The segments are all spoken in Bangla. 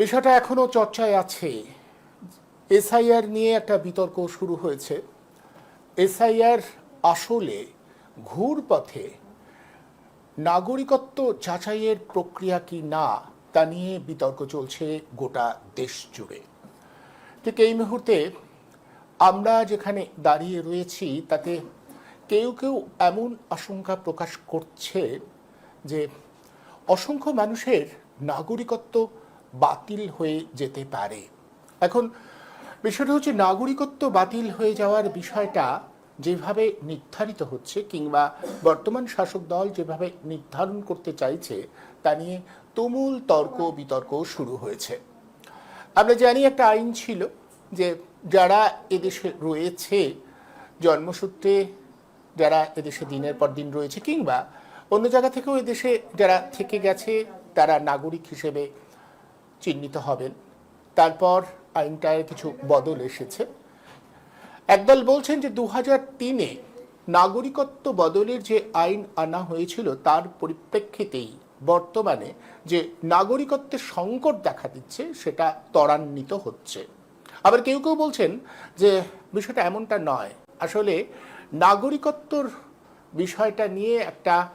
বিষয়টা এখনও চর্চায় আছে। এসআইআর নিয়ে একটা বিতর্ক শুরু হয়েছে। এসআইআর আসলে ঘুরপথে নাগরিকত্ব যাচাইয়ের প্রক্রিয়া কি না, তা নিয়ে বিতর্ক চলছে গোটা দেশ জুড়ে। ঠিক এই মুহূর্তে আমরা যেখানে দাঁড়িয়ে রয়েছি, তাতে কেউ কেউ এমন আশঙ্কা প্রকাশ করছে যে অসংখ্য মানুষের নাগরিকত্ব বাতিল হয়ে যেতে পারে। এখন, বিষয়টা হচ্ছে নাগরিকত্ব বাতিল হয়ে যাওয়ার বিষয়টা যেভাবে নির্ধারিত হচ্ছে কিংবা বর্তমান শাসক দল যেভাবে নির্ধারণ করতে চাইছে, তা নিয়ে তুমুল তর্ক বিতর্ক শুরু হয়েছে। আমরা জানি একটা আইন ছিল যে যারা এদেশে রয়েছে, জন্মসূত্রে যারা এদেশে দিনের পর দিন রয়েছে কিংবা অন্য জায়গা থেকেও এদেশে যারা থেকে গেছে, তারা নাগরিক হিসেবে চিহ্নিত হবেন। তারপর আইনটায় কিছু বদল এসেছে। একদল বলছেন যে দু তিনে নাগরিকত্ব বদলের যে আইন আনা হয়েছিল, তার পরিপ্রেক্ষিতেই বর্তমানে যে নাগরিকত্বের সংকট দেখা দিচ্ছে, সেটা ত্বরান্বিত হচ্ছে। আবার কেউ কেউ বলছেন যে বিষয়টা এমনটা নয়। আসলে নাগরিকত্বর বিষয়টা নিয়ে একটা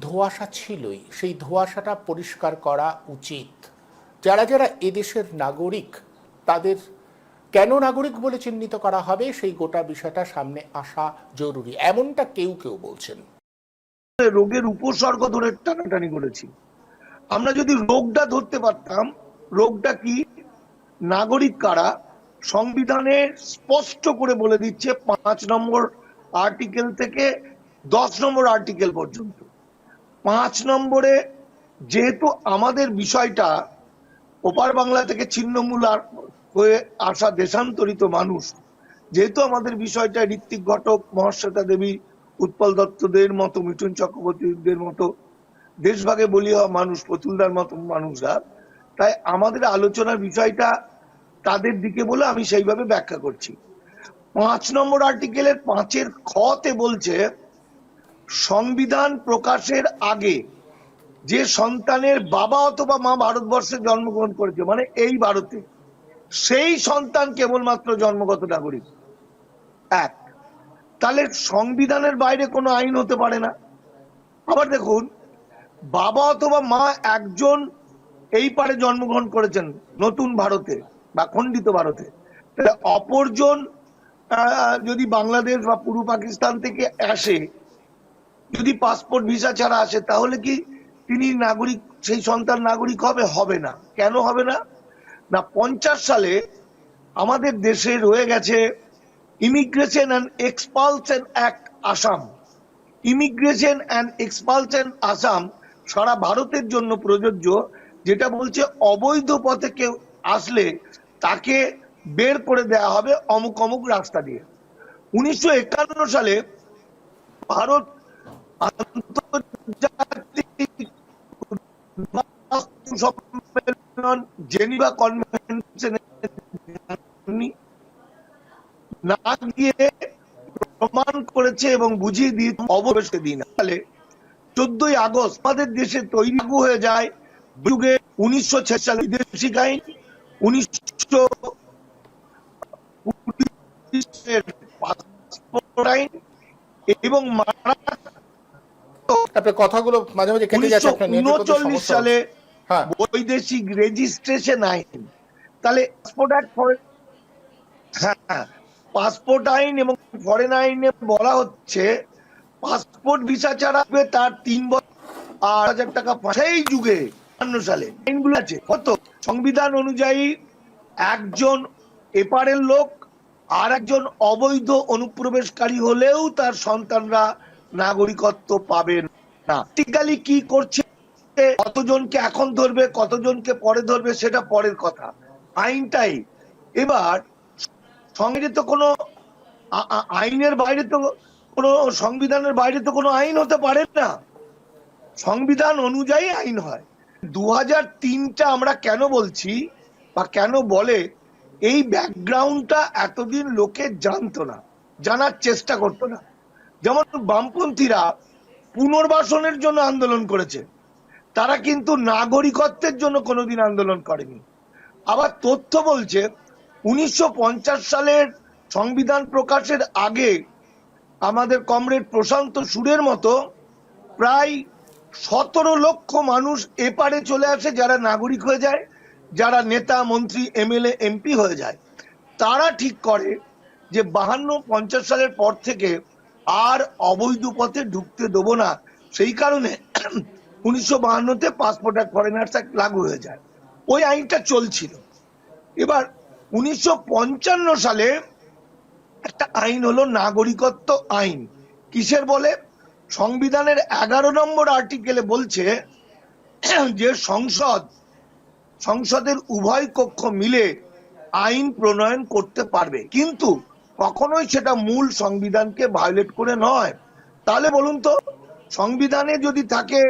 ধোঁয়াশা ছিলই, সেই ধোঁয়াশাটা পরিষ্কার করা উচিত। যারা যারা এদেশের নাগরিক, তাদের কেন নাগরিক বলে চিহ্নিত করা হবে, সেই গোটা বিষয়টা সামনে আসা জরুরি। এমনটা কেউ কেউ বলছেন। রোগের উপসর্গ ধরে টানাটানি করেছি। আমরা যদি রোগটা ধরতে পারতাম, রোগটা কি? নাগরিক কারা? সংবিধানে স্পষ্ট করে বলে দিচ্ছে পাঁচ নম্বর আর্টিকেল থেকে দশ নম্বর আর্টিকেল পর্যন্ত। পাঁচ নম্বরে যেহেতু আমাদের বিষয়টা ওপার বাংলা থেকে ছিন্নমূল হয়ে আসা দেশান্তরিত মানুষ, যেহেতু আমাদের বিষয়টা ঋত্বিক ঘটক, মহাশ্বেতা দেবী, উৎপল দত্তদের মতো, মিঠুন চক্রবর্তীদের মতো, দেশভাগে বলি হওয়া মানুষ প্রতুলদার মতো মানুষরা, তাই আমাদের আলোচনার বিষয়টা তাদের দিকে বলে আমি সেইভাবে ব্যাখ্যা করছি। পাঁচ নম্বর আর্টিকেলের পাঁচের খতে বলছে সংবিধান প্রকাশের আগে যে সন্তানের বাবা অথবা মা ভারতবর্ষে জন্মগ্রহণ করেছে মানে এই ভারতে, সেই সন্তান কেবলমাত্র জন্মগত নাগরিক। এক, তাহলে সংবিধানের বাইরে কোনো আইন হতে পারে না। আবার দেখুন, বাবা অথবা মা একজন এই পারে জন্মগ্রহণ করেছেন, নতুন ভারতে বা খণ্ডিত ভারতে। তাহলে অপরজন যদি বাংলাদেশ বা পূর্ব পাকিস্তান থেকে আসে যদি পাসপোর্ট ভিসা ছাড়া আসে, তাহলে কি তিনি নাগরিক, সেই সন্তান নাগরিক হবে? হবে না। কেন হবে না? না, পঞ্চাশ সালে আমাদের দেশে রয়ে গেছে immigration and expulsion act Assam immigration and expulsion Assam সারা ভারতের জন্য প্রযোজ্য, যেটা বলছে অবৈধ পথে কেউ আসলে তাকে বের করে দেয়া হবে অমুক অমুক রাস্তা দিয়ে। উনিশশো একান্ন সালে ভারত জেনিভা কনভেনশনে না গিয়ে প্রমাণ করেছে এবং বুঝিয়ে দিয়ে অবশ্যই দিন তাহলে চোদ্দই আগস্ট আমাদের দেশে তৈরি হয়ে যায়। যুগে উনিশশো সালে বিদেশি আইন উনিশশো আইন এবং আপনার কথাগুলো মাঝে মাঝে কেটে যাচ্ছে আপনার উনচল্লিশ সালে হ্যাঁ। বৈদেশিক রেজিস্ট্রেশন আইন। তাহলে পাসপোর্ট অ্যাক্ট হ্যাঁ পাসপোর্ট আইন এবং ফরেন আইনে বলা হচ্ছে পাসপোর্ট ভিসা ছাড়া তার তিন বছর। আট হাজার টাকা সেই যুগে সালে আইনগুলো আছে। কত? সংবিধান অনুযায়ী একজন এপারের লোক আর একজন অবৈধ অনুপ্রবেশকারী হলেও তার সন্তানরা নাগরিকত্ব পাবেন না। টিকালি কি করছে, কতজনকে এখন ধরবে, কতজনকে পরে ধরবে, সেটা পরের কথা। আইনটাই এবার, সঙ্গে তো কোনো আইনের বাইরে তো কোনো সংবিধানের বাইরে তো কোনো আইন হতে পারে না। সংবিধান অনুযায়ী আইন হয়। দু তিনটা আমরা কেন বলছি বা কেন বলে, এই ব্যাকগ্রাউন্ডটা এতদিন লোকে জানতো না, জানার চেষ্টা করতো না। যেমন বামপন্থীরা পুনর্বাসনের জন্য আন্দোলন করেছে, তারা কিন্তু নাগরিকত্বের জন্য কোনোদিন আন্দোলন করেনি। আবার তথ্য বলছে, উনিশশো পঞ্চাশ সালের সংবিধান প্রকাশের আগে আমাদের কমরেড প্রশান্ত সুরের মতো প্রায় সতেরো লক্ষ মানুষ এপারে চলে আসে যারা নাগরিক হয়ে যায়, যারা নেতা, মন্ত্রী, এমএলএ, এমপি হয়ে যায়। তারা ঠিক করে যে বাহান্ন পঞ্চাশ সালের পর থেকে আর অবৈধ পথে ঢুকতে দেবো না। সেই কারণে উনিশশো বাহান্নতে পাসপোর্ট অ্যাক্ট ফরেনার্স অ্যাক্ট লাগু হয়ে যায়। ওই আইনটা চলছিল। এবার উনিশশো পঞ্চান্ন সালে একটা আইন হলো নাগরিকত্ব আইন। কিসের বলে? সংবিধানের এগারো নম্বর আর্টিকেলে বলছে, যে সংসদ, সংসদের উভয় কক্ষ মিলে আইন প্রণয়ন করতে পারবে। কিন্তু কখনোই সেটা মূল সংবিধানকে ভায়োলেট করে নয়। তাহলে বলুন তো, সংবিধানে যদি থাকে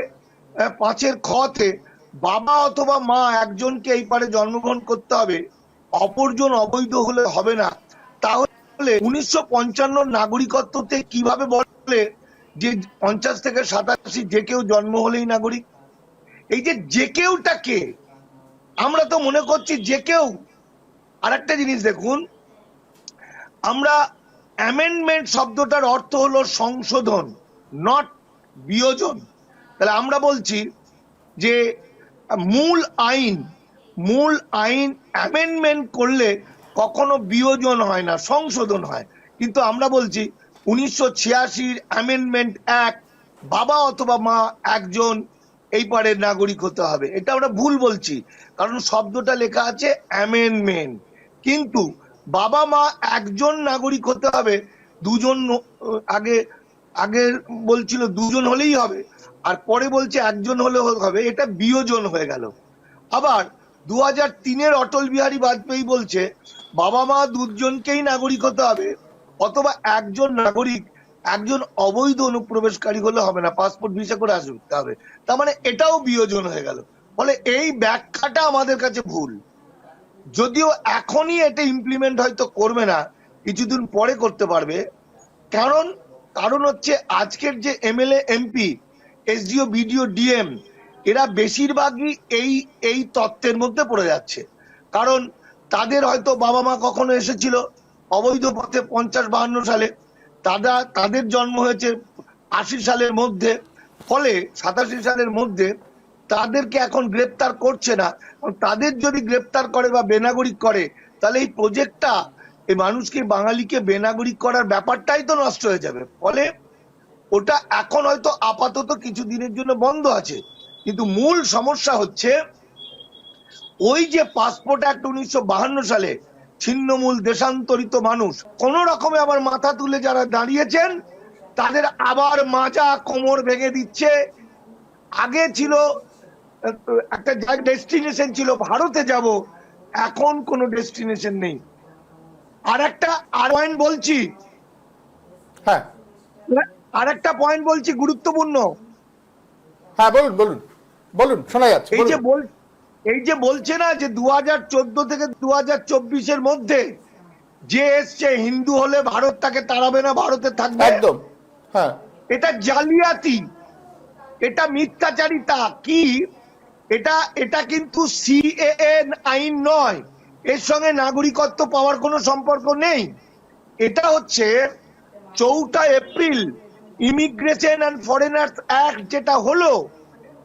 পাঁচের খতে বাবা অথবা মা একজনকে এই পারে জন্মগ্রহণ করতে হবে, অপরজন অবৈধ হলে হবে না। তাহলে উনিশশো পঞ্চান্ন নাগরিকত্বতে কীভাবে বলে যে পঞ্চাশ থেকে সাতাশি যে কেউ জন্ম হলেই নাগরিক? এই যে যে কেউটা কে আমরা তো মনে করছি যে কেউ। আর একটা জিনিস দেখুন আমরা অ্যামেন্ডমেন্ট শব্দটার অর্থ হলো সংশোধন নট বিয়োজন। তাহলে আমরা বলছি যে, মূল আইন মূল আইন অ্যামেন্ডমেন্ট করলে কখনো বিয়োজন হয় না, সংশোধন হয়। কিন্তু আমরা বলছি উনিশশো ছিয়াশির অ্যামেন্ডমেন্ট অ্যাক্ট বাবা অথবা মা একজন, এই পারের নাগরিক হতে হবে। এটা আমরা ভুল বলছি, কারণ শব্দটা লেখা আছে অ্যামেন্ডমেন্ট কিন্তু বাবা মা একজন নাগরিক হতে হবে, দুজন আগে আগে বলছিল দুজন হলেই হবে, আর পরে বলছে একজন হলে হবে, এটা বিয়োজন হয়ে গেল। আবার দু হাজার তিনের অটল বিহারী বাজপেয়ী বলছে, বাবা মা দুজনকেই নাগরিক হতে হবে, অথবা একজন নাগরিক, একজন অবৈধ অনুপ্রবেশকারী হলে হবে না, পাসপোর্ট, ভিসা করে আসতে হবে তার মানে এটাও বিয়োজন হয়ে গেল। ফলে এই ব্যাখ্যাটা আমাদের কাছে ভুল। যদিও এখনই এটা ইমপ্লিমেন্ট হয়তো করবে না, কিছুদিন পরে করতে পারবে। কারণ কারণ হচ্ছে আজকের যে MLA MP SDO BDO DM এরা বেশিরভাগই এই এই তত্ত্বের মধ্যে পড়ে যাচ্ছে। কারণ, তাদের হয়তো বাবা মা কখনো এসেছিল অবৈধ পথে পঞ্চাশ বাহান্ন সালে, তারা, তাদের জন্ম হয়েছে আশি সালের মধ্যে, ফলে সাতাশি সালের মধ্যে তাদেরকে এখন গ্রেপ্তার করছে না। তাদের যদি গ্রেপ্তার করে বা বেনাগরিক করে, তাহলে এই প্রজেক্টটা এই মানুষকে, বাঙালিকে বেনাগরিক করার ব্যাপারটাই তো নষ্ট হয়ে যাবে। ফলে ওটা এখন হয়তো আপাতত কিছু দিনের জন্য বন্ধ আছে। কিন্তু মূল সমস্যা হচ্ছে, ওই যে পাসপোর্ট অ্যাক্ট উনিশশো সালে ছিন্নমূল দেশান্তরিত মানুষ, কোন রকমে আবার মাথা তুলে যারা দাঁড়িয়েছেন, তাদের আবার মাজা কোমর ভেঙে দিচ্ছে। আগে ছিল একটা ডেস্টিনেশন ছিল ভারতে যাব এখন কোনো ডেস্টিনেশন নেই। আর একটা আর পয়েন্ট বলছি। হ্যাঁ। আর একটা পয়েন্ট বলছি গুরুত্বপূর্ণ। হ্যাঁ বলুন বলুন। বলুন শোনা যাচ্ছে এই যে বল এই যে বলছে না যে দু হাজার চোদ্দ থেকে দু হাজার মধ্যে যে এসছে হিন্দু হলে ভারত তাকে তাড়াবে না ভারতে থাকবে। একদম হ্যাঁ। এটা জালিয়াতি এটা মিথ্যাচারিতা। কি এটা এটা কিন্তু সিএএন আইন নয়। এর সঙ্গে নাগরিকত্ব পাওয়ার কোনো সম্পর্ক নেই। এটা হচ্ছে চৌঠা April immigration and foreigners act যেটা হলো,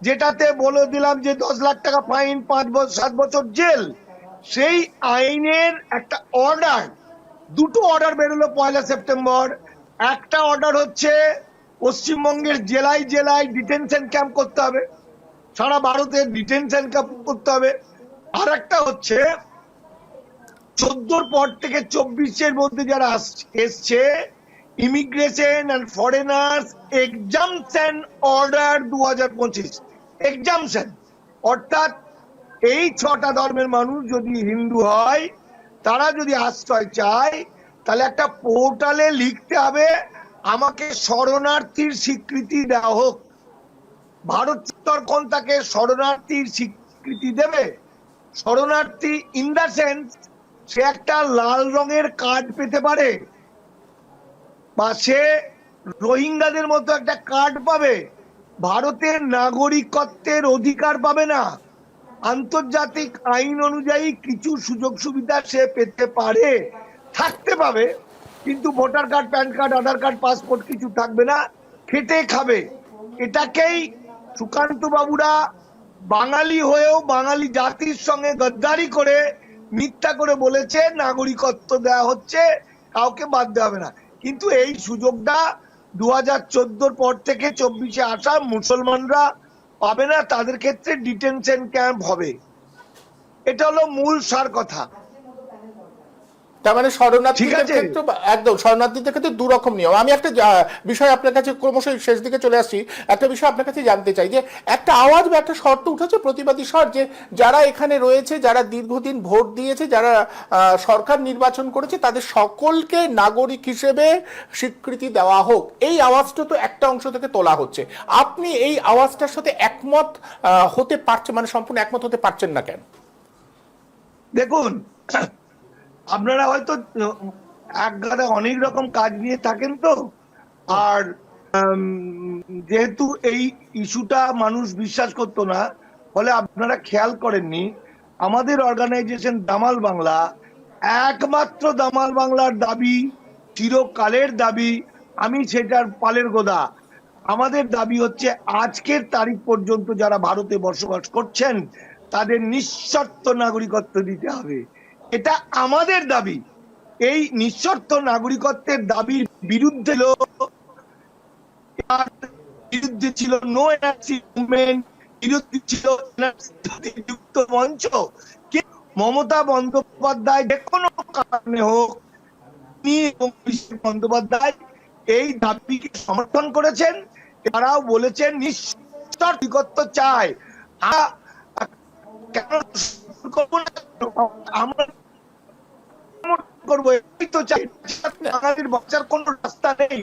যেটাতে বলে দিলাম যে দশ লাখ টাকা ফাইন, পাঁচ বছর সাত বছর জেল। সেই আইনের একটা অর্ডার দুটো অর্ডার বেরোলো পয়লা সেপ্টেম্বর। একটা অর্ডার হচ্ছে পশ্চিমবঙ্গের জেলায় জেলায় ডিটেনশন ক্যাম্প করতে হবে। সারা ভারতে ডিটেনশন করতে হবে। আর একটা হচ্ছে, চোদ্দোর পর থেকে চব্বিশের মধ্যে যারা এসছে immigration and foreigners exemption order দু হাজার পঁচিশ। এক্সামশন অর্থাৎ এই ছটা ধর্মের মানুষ যদি হিন্দু হয়, তারা যদি আশ্রয় চায়, তাহলে একটা পোর্টালে লিখতে হবে, আমাকে শরণার্থীর স্বীকৃতি দেওয়া হোক। ভারত কোন তাকে শরণার্থীর স্বীকৃতি দেবে। শরণার্থী ইন দ্য সেন্স সে একটা লাল রঙের কার্ড পেতে পারে। বা সে রোহিঙ্গাদের মতো একটা কার্ড পাবে। ভারতের নাগরিকত্বের অধিকার পাবে না। আন্তর্জাতিক আইন অনুযায়ী কিছু সুযোগ সুবিধা সে পেতে পারে। থাকতে পাবে, কিন্তু voter card PAN card Aadhaar card passport কিছু থাকবে না। খেটে খাবে। এটাকেই সুকান্ত বাবুরা বাঙালি হয়েও বাঙালি জাতির সঙ্গে গদ্দারি করে মিথ্যা করে বলেছে, নাগরিকত্ব দেওয়া হচ্ছে, কাউকে বাদ দেওয়া হবে না। কিন্তু এই সুযোগটা দু হাজার চোদ্দোর পর থেকে চব্বিশে আসা মুসলমানরা পাবে না, তাদের ক্ষেত্রে ডিটেনশন ক্যাম্প হবে। এটা হলো মূল সার কথা। তার মানে শরণার্থীদের। ক্ষেত্রে একদম শরণার্থীদের ক্ষেত্রে দু রকম নিয়ম আমি একটা বিষয় আপনার কাছে ক্রমশ শেষ দিকে চলে আসছি। একটা বিষয় আপনার কাছে জানতে চাই যে একটা আওয়াজ বা একটা শর্ত উঠেছে প্রতিবাদী স্বর যে যারা এখানে রয়েছে যারা দীর্ঘদিন ভোট দিয়েছে যারা সরকার নির্বাচন করেছে তাদের সকলকে নাগরিক হিসেবে স্বীকৃতি দেওয়া হোক। এই আওয়াজটা তো একটা অংশ থেকে তোলা হচ্ছে। আপনি এই আওয়াজটার সাথে একমত হতে পারছেন মানে সম্পূর্ণ একমত হতে পারছেন না কেন? দেখুন আপনারা হয়তো, এক গাদা অনেক রকম কাজ নিয়ে থাকেন তো? আর যেহেতু এই ইস্যুটা মানুষ বিশ্বাস করতো না, ফলে আপনারা খেয়াল করেননি, আমাদের অর্গানাইজেশন দামাল বাংলা, একমাত্র দামাল বাংলার দাবি, চিরকালের দাবি, আমি সেটার পালের গোদা। আমাদের দাবি হচ্ছে, আজকের তারিখ পর্যন্ত যারা ভারতে বসবাস করছেন, তাদের নিঃশর্ত নাগরিকত্ব দিতে হবে। এটা আমাদের দাবি। এই নিঃশর্ত নাগরিকত্বের দাবির বিরুদ্ধে বিরুদ্ধে ছিল নো এনআরসি মুভমেন্ট বিরুদ্ধে ছিল যুক্ত মঞ্চ। মমতা বন্দ্যোপাধ্যায় যে কোনো কারণে হোক বন্দ্যোপাধ্যায় এই দাবিকে সমর্থন করেছেন। তারাও বলেছেন, নিঃশর্ত চায় আমরা করব এই তো চাই। বাঙালির বাঁচার কোনো রাস্তা নেই।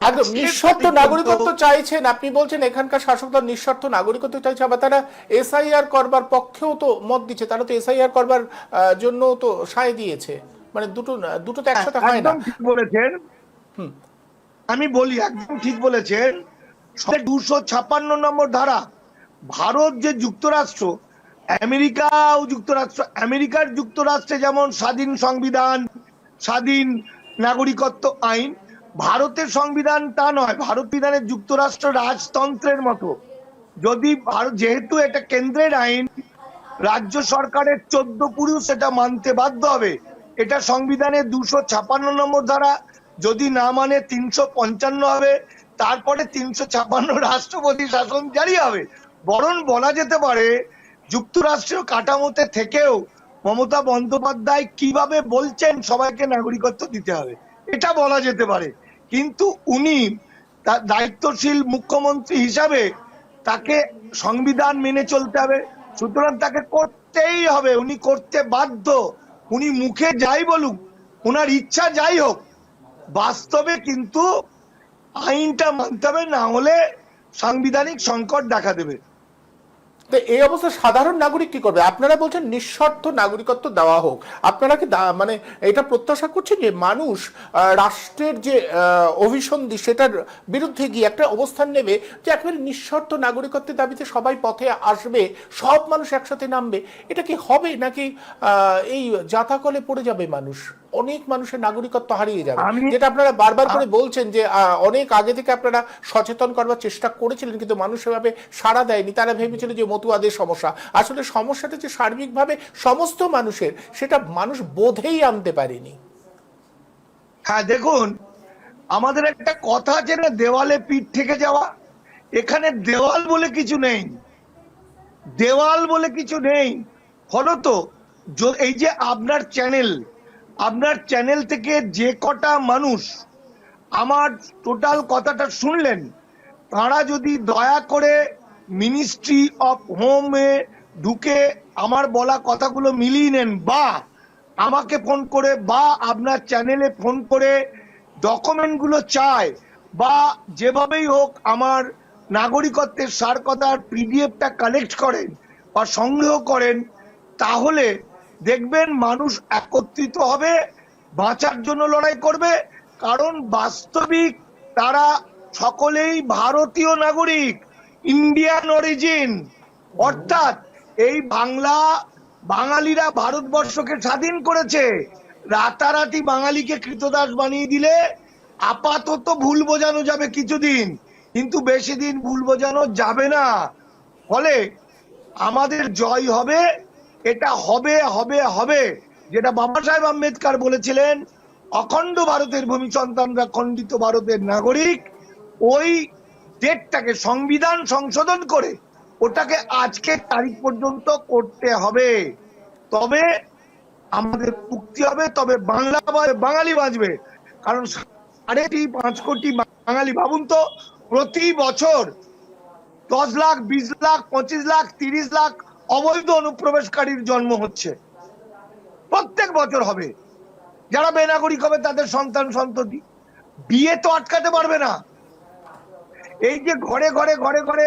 একদম নিঃশর্ত নাগরিকত্ব চাইছেন। আপনি বলছেন এখানকার শাসক দল নিঃশর্ত নাগরিকত্ব চাইছে আবার তারা এসআইআর করবার পক্ষেও তো মত দিচ্ছে। তারা তো এসআইআর করবার জন্য তো সায় দিয়েছে। মানে দুটো দুটো তো একসাথে হয় না। বলেছেন। আমি বলি একদম ঠিক বলেছেন। দুশো ছাপ্পান্ন নম্বর ধারা ভারত যে যুক্তরাষ্ট্র আমেরিকা ও যুক্তরাষ্ট্র, আমেরিকার যুক্তরাষ্ট্রে যেমন স্বাধীন সংবিধান, স্বাধীন নাগরিকত্ব আইন, ভারতের সংবিধান তা নয়, ভারত বিধানের যুক্তরাষ্ট্র রাজতন্ত্রের মতো। যদি ভারত, যেহেতু এটা কেন্দ্রের আইন, রাজ্য সরকারের চোদ্দ পুরুষ সেটা মানতে বাধ্য হবে। এটা সংবিধানের দুশো ছাপান্ন নম্বর ধারা, যদি না মানে তিনশো পঞ্চান্ন হবে, তারপরে তিনশো ছাপান্ন রাষ্ট্রপতি শাসন জারি হবে। বরং বলা যেতে পারে যুক্তরাষ্ট্রীয় কাঠামোতে থেকেও মমতা বন্দ্যোপাধ্যায় কীভাবে বলছেন সবাইকে নাগরিকত্ব দিতে হবে, এটা বলা যেতে পারে। কিন্তু উনি তার দায়িত্বশীল মুখ্যমন্ত্রী হিসাবে তাকে সংবিধান মেনে চলতে হবে, সুতরাং তাকে করতেই হবে, উনি করতে বাধ্য। উনি মুখে যাই বলুক ওনার ইচ্ছা যাই হোক, বাস্তবে কিন্তু আইনটা মানতে হবে, না হলে সাংবিধানিক সংকট দেখা দেবে। তো এই অবস্থা সাধারণ নাগরিক কি করবে? আপনারা বলছেন নিঃশর্ত নাগরিকত্ব দেওয়া হোক। আপনারা কি মানে এটা প্রত্যাশা করছেন যে মানুষ রাষ্ট্রের যে অভিসন্ধি সেটার বিরুদ্ধে গিয়ে একটা অবস্থান নেবে যে একেবারে নিঃশর্ত নাগরিকত্বের দাবিতে সবাই পথে আসবে সব মানুষ একসাথে নামবে? এটা কি হবে নাকি আহ, এই জাতাকলে পড়ে যাবে মানুষ? অনেক মানুষের নাগরিকত্ব হারিয়ে যাবে। যেটা আপনারা বারবার করে বলছেন যে আহ, অনেক আগে থেকে আপনারা সচেতন করবার চেষ্টা করেছিলেন কিন্তু মানুষ সেভাবে সাড়া দেয়নি। তারা ভেবেছিল যে মতুয়াদের সমস্যা। আসলে সমস্যাটা যে সার্বিকভাবে সমস্ত মানুষের, সেটা মানুষ বোধেই আনতে পারেনি। হ্যাঁ দেখুন, আমাদের একটা কথা না দেওয়ালে পিঠ থেকে যাওয়া, এখানে দেওয়াল বলে কিছু নেই। দেওয়াল বলে কিছু নেই। ফলত এই যে আপনার চ্যানেল আপনার চ্যানেল থেকে যে কটা মানুষ আমার টোটাল কথাটা শুনলেন, তারা যদি দয়া করে মিনিস্ট্রি অফ হোমে ঢুকে আমার বলা কথাগুলো মিলিয়ে নেন, বা আমাকে ফোন করে, বা আপনার চ্যানেলে ফোন করে ডকুমেন্টগুলো চায়, বা যেভাবেই হোক আমার নাগরিকত্বের সার কথার পিডিএফটা কালেক্ট করেন বা সংগ্রহ করেন, তাহলে দেখবেন মানুষ একত্রিত হবে, বাঁচার জন্য লড়াই করবে, কারণ বাস্তবিক তারা সকলেই ভারতীয় নাগরিক। ইন্ডিয়ান অরিজিন অর্থাৎ এই বাংলা, বাঙালিরা ভারতবর্ষকে স্বাধীন করেছে। রাতারাতি বাঙালিকে কৃতদাস বানিয়ে দিলে আপাতত ভুল বোঝানো যাবে কিছুদিন। কিন্তু বেশি দিন ভুল বোঝানো যাবে না। ফলে আমাদের জয় হবে, এটা হবে হবে হবে, যেটা বাবা সাহেব আম্বেদকর বলেছিলেন, অখণ্ড ভারতের ভূমি সন্তানরা খণ্ডিত ভারতের নাগরিক, ওই ডেটটাকে সংবিধান সংশোধন করে ওটাকে আজকে তারিখ পর্যন্ত করতে হবে। তবে আমাদের মুক্তি হবে, তবে বাংলা বাঙালি বাঁচবে। কারণ সাড়ে পাঁচ কোটি বাঙালি, ভাবুন তো, প্রতি বছর দশ লাখ, বিশ লাখ, পঁচিশ লাখ, তিরিশ লাখ অবৈধ অনুপ্রবেশকারীর জন্ম হচ্ছে। প্রত্যেক বছর হবে। যারা বেনাগরিক হবে, তাদের সন্তান সন্ততি। বিয়ে তো আটকাতে পারবে না। এই যে ঘরে ঘরে ঘরে ঘরে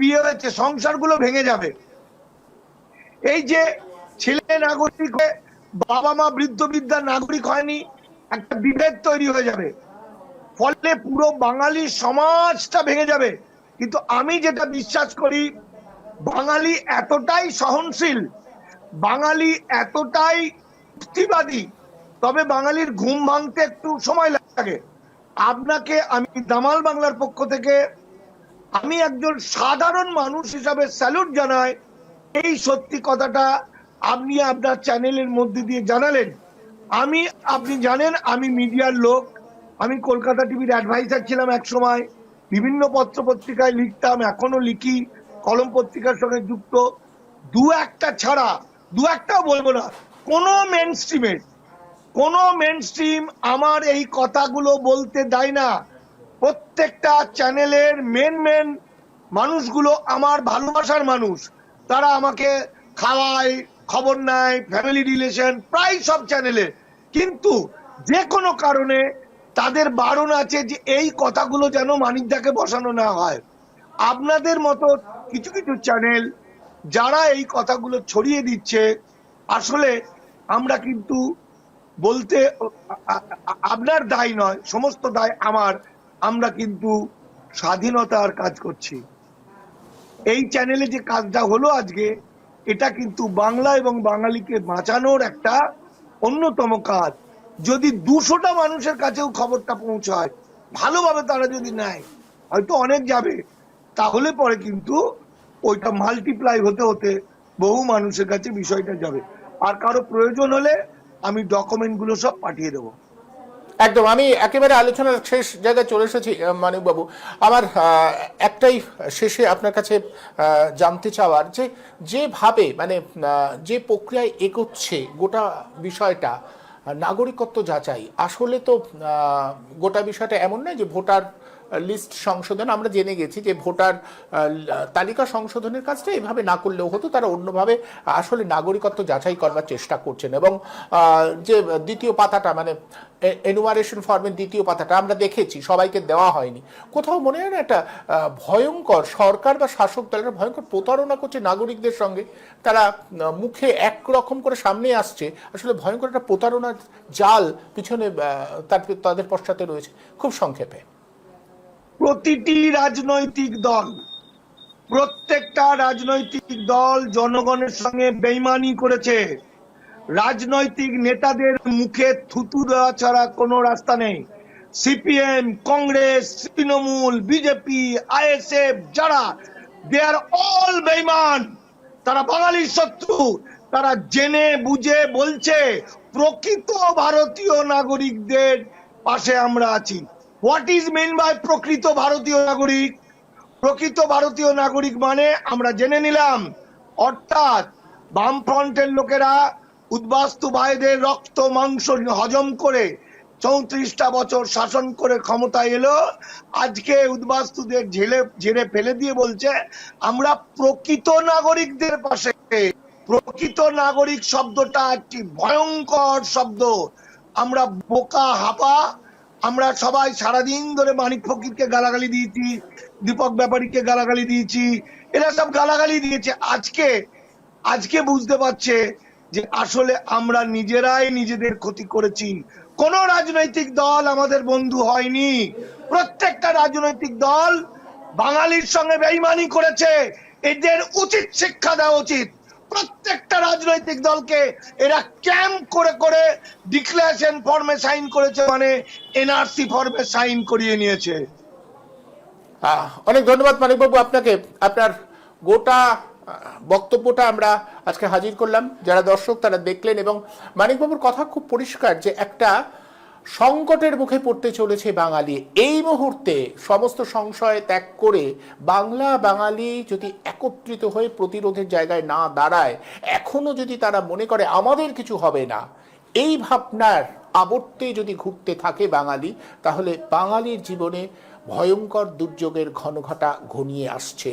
বিয়ে হয়েছে, সংসারগুলো ভেঙে যাবে। এই যে ছেলে নাগরিক হয়ে বাবা মা বৃদ্ধ বিদ্যা নাগরিক হয়নি, একটা বিভেদ তৈরি হয়ে যাবে। ফলে পুরো বাঙালি সমাজটা ভেঙে যাবে। কিন্তু আমি যেটা বিশ্বাস করি, বাঙালি এতটাই সহনশীল, বাঙালি এতটাই তবে বাঙালির ঘুম ভাঙতে একটু সময় লাগে। আপনাকে আমি দামাল বাংলার পক্ষ থেকে আমি একজন সাধারণ মানুষ হিসাবে স্যালুট জানাই। এই সত্যি কথাটা আপনি আপনার চ্যানেলের মধ্যে দিয়ে জানালেন। আমি, আপনি জানেন, আমি মিডিয়ার লোক। আমি কলকাতা টিভির অ্যাডভাইজার ছিলাম এক সময়। বিভিন্ন পত্র পত্রিকায় লিখতাম, এখনও লিখি। কলম পত্রিকার সঙ্গে যুক্ত। দু একটা ছাড়া, দু একটাও বলব না, কোনো মেন স্ট্রিমের কোনো মেন স্ট্রিম আমার এই কথাগুলো বলতে দেয় না। প্রত্যেকটা চ্যানেলের মেন মেন মানুষগুলো আমার ভালোবাসার মানুষ। তারা আমাকে খাওয়ায়, খবর নেয় ফ্যামিলি রিলেশন প্রায় সব চ্যানেলে কিন্তু যে কোনো কারণে তাদের বারণ আছে যে এই কথাগুলো যেন মানিকদাকে বসানো না হয়। আপনাদের মতো কিছু কিছু চ্যানেল যারা এই কথাগুলো ছড়িয়ে দিচ্ছে, আসলে আমরা কিন্তু বলতে আপনার দায় নয়, সমস্ত দায় আমার। আমরা কিন্তু স্বাধীনতার কাজ করছি। এই চ্যানেলে যে কাজটা হলো আজকে, এটা কিন্তু বাংলা এবং বাঙালিকে বাঁচানোর একটা অন্যতম কাজ। যদি দুশোটা মানুষের কাছেও খবরটা পৌঁছায়, ভালোভাবে তারা যদি নেয়, হয়তো অনেক যাবে। তাহলে পরে কিন্তু ওইটা মাল্টিপ্লাই হতে হতে বহু মানুষের কাছে বিষয়টা যাবে। আর কারও প্রয়োজন হলে আমি ডকুমেন্টগুলো সব পাঠিয়ে দেবো। একদম, আমি একেবারে আলোচনার শেষ জায়গায় চলে এসেছি মানিকবাবু। আমার একটাই শেষে আপনার কাছে জানতে চাওয়ার যে, যেভাবে মানে যে প্রক্রিয়ায় এগোচ্ছে গোটা বিষয়টা, নাগরিকত্ব যাচাই, আসলে তো গোটা বিষয়টা এমন নয় যে ভোটার লিস্ট সংশোধন, আমরা জেনে গেছি যে ভোটার তালিকা সংশোধনের কাজটা এভাবে না করলেও হতো, তারা অন্যভাবে আসলে নাগরিকত্ব যাচাই করবার চেষ্টা করছেন। এবং যে দ্বিতীয় পাতাটা মানে এনুমারেশন ফর্মের দ্বিতীয় পাতাটা আমরা দেখেছি, সবাইকে দেওয়া হয়নি। কোথাও মনে হয় না একটা ভয়ঙ্কর সরকার বা শাসক দলের ভয়ঙ্কর প্রতারণা করছে নাগরিকদের সঙ্গে। তারা মুখে একরকম করে সামনে আসছে, আসলে ভয়ঙ্কর একটা প্রতারণার জাল পিছনে তার, তাদের পশ্চাতে রয়েছে। খুব সংক্ষেপে। প্রতিটি রাজনৈতিক দল, প্রত্যেকটা রাজনৈতিক দল জনগণের সঙ্গে বেইমানি করেছে। রাজনৈতিক নেতাদের মুখে থুতু দেওয়া ছাড়া কোনো রাস্তা নেই। CPM, Congress, Trinamool, BJP, ISF যারা দে আর অল বেইমান। তারা বাঙালির শত্রু। তারা জেনে, বুঝে, বলছে, প্রকৃত ভারতীয় নাগরিকদের পাশে আমরা আছি। হোয়াট ইজ মেন বাই প্রকৃত ভারতীয় নাগরিক? প্রকৃত ভারতীয় নাগরিক মানে আমরা জেনে নিলাম, অর্থাৎ বামফ্রন্টের লোকেরা উদ্বাস্তু ভাইদের রক্ত, মাংস হজম করে চৌত্রিশটা বছর শাসন করে ক্ষমতায় এলো। আজকে উদ্বাস্তুদের ঝেলে, ঝেড়ে ফেলে দিয়ে বলছে, আমরা প্রকৃত নাগরিকদের পাশে। প্রকৃত নাগরিক শব্দটা একটি ভয়ঙ্কর শব্দ। আমরা বোকা, হাপা আমরা সবাই সারাদিন ধরে মানিক ফকিরকে গালাগালি দিয়েছি, দীপক ব্যাপারীকে গালাগালি দিয়েছি, এরা সব গালাগালি দিয়েছে। আজকে আজকে বুঝতে পারছে যে আসলে আমরা নিজেরাই নিজেদের ক্ষতি করেছি। কোন রাজনৈতিক দল আমাদের বন্ধু হয়নি। প্রত্যেকটা রাজনৈতিক দল বাঙালির সঙ্গে বেইমানি করেছে। এদের উচিত শিক্ষা দেওয়া উচিত। প্রত্যেকটা রাজনৈতিক দলকে এরা ক্যাম্প করে করে ডিক্লারেশন ফর্মে সাইন করেছে মানে এনআরসি ফর্মে সাইন করিয়ে নিয়েছে। অনেক ধন্যবাদ মানিকবাবু আপনাকে। আপনার গোটা বক্তব্যটা আমরা আজকে হাজির করলাম। যারা দর্শক তারা দেখলেন এবং মানিকবাবুর কথা খুব পরিষ্কার যে একটা সংকটের মুখে পড়তে চলেছে বাঙালি। এই মুহূর্তে সমস্ত সংশয় ত্যাগ করে বাংলা বাঙালি যদি একত্রিত হয়ে প্রতিরোধের জায়গায় না দাঁড়ায়, এখনও যদি তারা মনে করে আমাদের কিছু হবে না, এই ভাবনার আবর্তে যদি ঘুরতে থাকে বাঙালি, তাহলে বাঙালির জীবনে ভয়ঙ্কর দুর্যোগের ঘনঘটা ঘনিয়ে আসছে।